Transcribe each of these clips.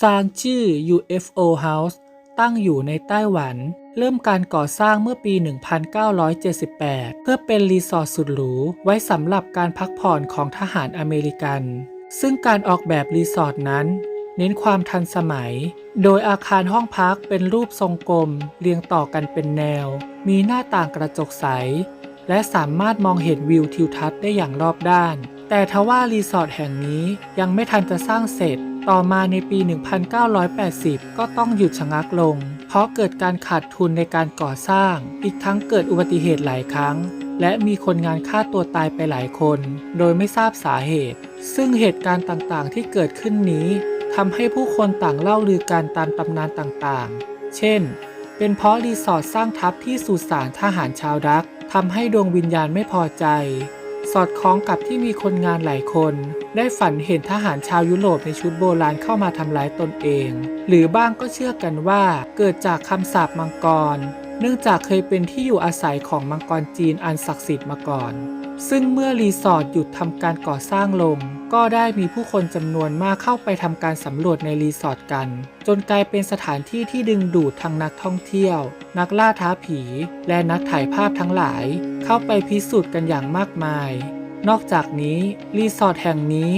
ซางชื่อ UFO House ตั้งอยู่ในไต้หวัน เริ่มการก่อสร้างเมื่อปี 1978 เพื่อเป็นรีสอร์ทสุดหรู ไว้สำหรับการพักผ่อนของทหารอเมริกัน ซึ่งการออกแบบรีสอร์ทนั้น เน้นความทันสมัย โดยอาคารห้องพักเป็นรูปทรงกลม เรียงต่อกันเป็นแนว มีหน้าต่างกระจกใส และสามารถมองเห็นวิวทิวทัศน์ได้อย่างรอบด้าน แต่ทว่ารีสอร์ทแห่งนี้ยังไม่ทันจะสร้างเสร็จ ต่อมาในปี 1980 ก็ต้องหยุดชะงักลง เพราะเกิดการขาดทุนในการก่อสร้าง อีกทั้งเกิดอุบัติเหตุหลายครั้ง และมีคนงานฆ่าตัวตายไปหลายคน โดยไม่ทราบสาเหตุ ซึ่งเหตุการณ์ต่างๆ ที่เกิดขึ้นนี้ทำให้ผู้คนต่างเล่าลือกันตามตำนานต่างๆ เช่น เป็นเพราะรีสอร์ทสร้างทับที่สุสานทหารชาวรักทำให้ดวงวิญญาณไม่พอใจ สอดคล้องกับที่มีคนงานหลายคน ได้ฝันเห็นทหารชาวยุโรปในชุดโบราณเข้ามาทำร้ายตนเอง หรือบ้างก็เชื่อกันว่าเกิดจากคำสาปมังกร เนื่องจากเคยเป็นที่อยู่อาศัยของมังกรจีนอันศักดิ์สิทธิ์มาก่อน ซึ่งเมื่อรีสอร์ทหยุดทำการก่อสร้างลง ก็ได้มีผู้คนจำนวนมากเข้าไปทำการสำรวจในรีสอร์ทกัน จนกลายเป็นสถานที่ที่ดึงดูดทั้งนักท่องเที่ยว นักล่าท้าผี และนักถ่ายภาพทั้งหลาย เข้าไปพิสูจน์กันอย่างมากมาย นอกจากนี้รีสอร์ทแห่งนี้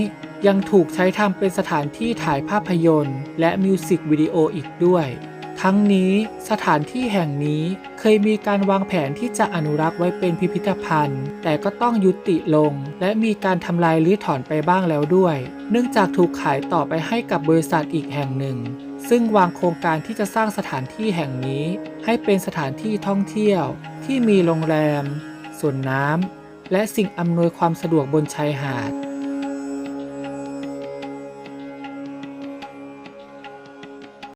ยังถูกใช้ทำเป็นสถานที่ถ่ายภาพยนตร์ และมิวสิกวิดีโออีกด้วย ทั้งนี้สถานที่แห่งนี้เคยมีการวางแผนที่จะอนุรักษ์ไว้เป็นพิพิธภัณฑ์ แต่ก็ต้องยุติลง และมีการทำลายรื้อถอนไปบ้างแล้วด้วย เนื่องจากถูกขายต่อไปให้กับบริษัทอีกแห่งหนึ่ง ซึ่งวางโครงการที่จะสร้างสถานที่แห่งนี้ ให้เป็นสถานที่ท่องเที่ยว ที่มีโรงแรม สวนน้ำและสิ่งอำนวยความสะดวกบนชายหาด